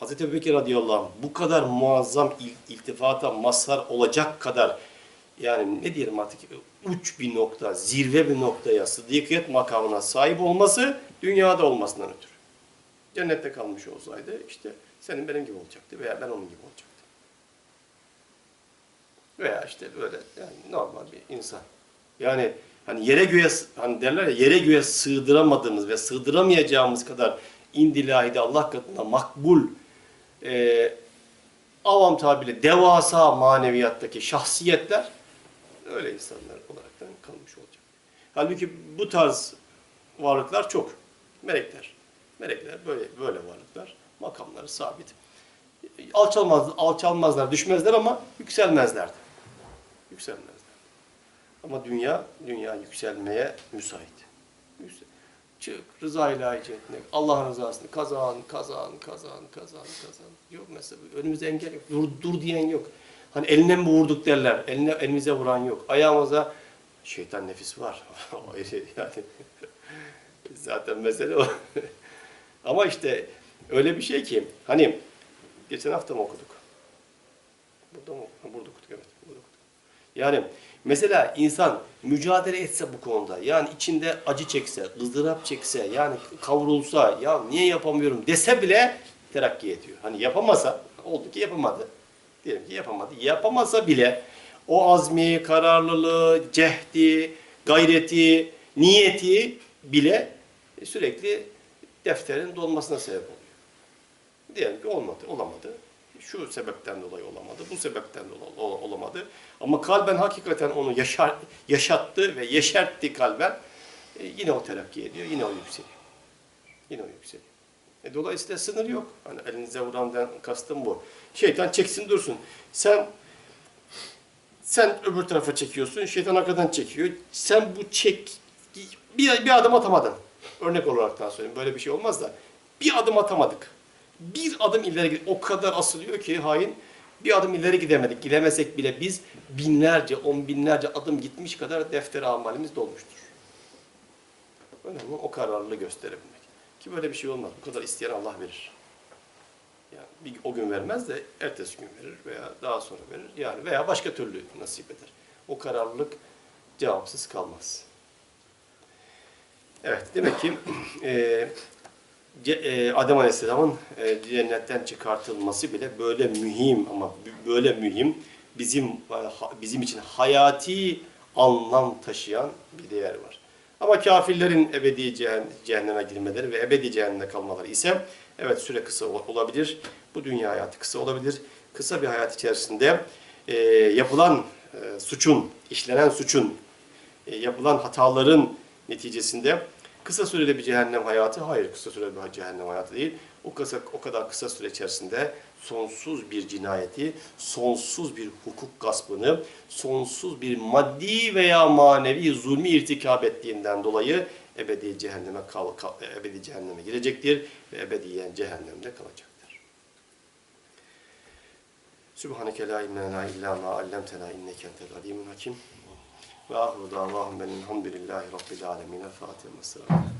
Hazreti Ebubekir radıyallahu anh bu kadar muazzam il- iltifata mazhar olacak kadar yani ne diyelim artık uç bir nokta, zirve bir noktaya, sıddıkiyet makamına sahip olması dünyada olmasından ötürü. Cennette kalmış olsaydı işte senin benim gibi olacaktı veya ben onun gibi olacaktım. Veya işte böyle yani normal bir insan. Yani hani yere göğe hani derler ya yere göğe sığdıramadığımız ve sığdıramayacağımız kadar indilahide Allah katında makbul e, avam tabiriyle devasa maneviyattaki şahsiyetler öyle insanlar olaraktan kalmış olacak. Halbuki bu tarz varlıklar çok. Melekler. Melekler böyle böyle varlıklar. Makamları sabit. Alçalmaz, alçalmazlar, düşmezler ama yükselmezler de. Yükselmezler. Ama dünya, dünya yükselmeye müsait. Yüksel- Çık, rıza ilahi cihetine. Allah'ın rızasını kazan, kazan, kazan, kazan, kazan. Yok mesela önümüzde engel yok. Dur, dur diyen yok. Hani eline mi vurduk derler. Eline, elimize vuran yok. Ayağımıza şeytan nefis var. Yani. Zaten mesele o. Ama işte öyle bir şey ki hani geçen hafta mı okuduk? Burada mı? Burada okuduk evet. Burada okuduk. Yani mesela insan mücadele etse bu konuda yani içinde acı çekse, ızdırap çekse yani kavrulsa ya niye yapamıyorum dese bile terakki ediyor. Hani yapamasa oldu ki yapamadı. Diyelim ki yapamadı. Yapamasa bile o azmi, kararlılığı, cehdi, gayreti, niyeti bile sürekli defterin dolmasına sebep oluyor. Diyelim ki olmadı, olamadı. Şu sebepten dolayı olamadı, bu sebepten dolayı ol- olamadı. Ama kalben hakikaten onu yaşar, yaşattı ve yeşertti kalben. E, yine o terakki ediyor, yine o yükseliyor. Yine o yükseliyor. E, dolayısıyla sınır yok. Hani elinize vurandan kastım bu. Şeytan çeksin dursun. Sen sen öbür tarafa çekiyorsun, şeytan arkadan çekiyor. Sen bu çek bir, bir adım atamadın. Örnek olarak daha söyleyeyim. Böyle bir şey olmaz da. Bir adım atamadık. Bir adım ileri O kadar asılıyor ki hain. Bir adım ileri gidemedik. Gidemesek bile biz binlerce, on binlerce adım gitmiş kadar defter amalimiz dolmuştur. Önemli o kararlılığı gösterebilmek. Ki böyle bir şey olmaz. Bu kadar isteyen Allah verir. Yani bir, o gün vermez de ertesi gün verir veya daha sonra verir. Yani veya başka türlü nasip eder. O kararlılık cevapsız kalmaz. Evet, demek ki e, Adem Aleyhisselam'ın e, cennetten çıkartılması bile böyle mühim ama böyle mühim bizim e, bizim için hayati anlam taşıyan bir değer var. Ama kafirlerin ebedi cehen- cehenneme girmeleri ve ebedi cehennemde kalmaları ise evet süre kısa ol- olabilir. Bu dünya hayatı kısa olabilir. Kısa bir hayat içerisinde e, yapılan e, suçun, işlenen suçun, e, yapılan hataların neticesinde kısa süreli bir cehennem hayatı, hayır kısa süreli bir cehennem hayatı değil. O kısa, o kadar kısa süre içerisinde sonsuz bir cinayeti, sonsuz bir hukuk gaspını, sonsuz bir maddi veya manevi zulmü irtikap ettiğinden dolayı ebedi cehenneme kal, kal- ebedi cehenneme girecektir ve ebediyen cehennemde kalacaktır. Sübhaneke la ilme lena illa ma allamtena inneke entel alimul hakim. Ve ahru davahum benilhamdülillahi rabbil alemin. Fatiha. Esselamu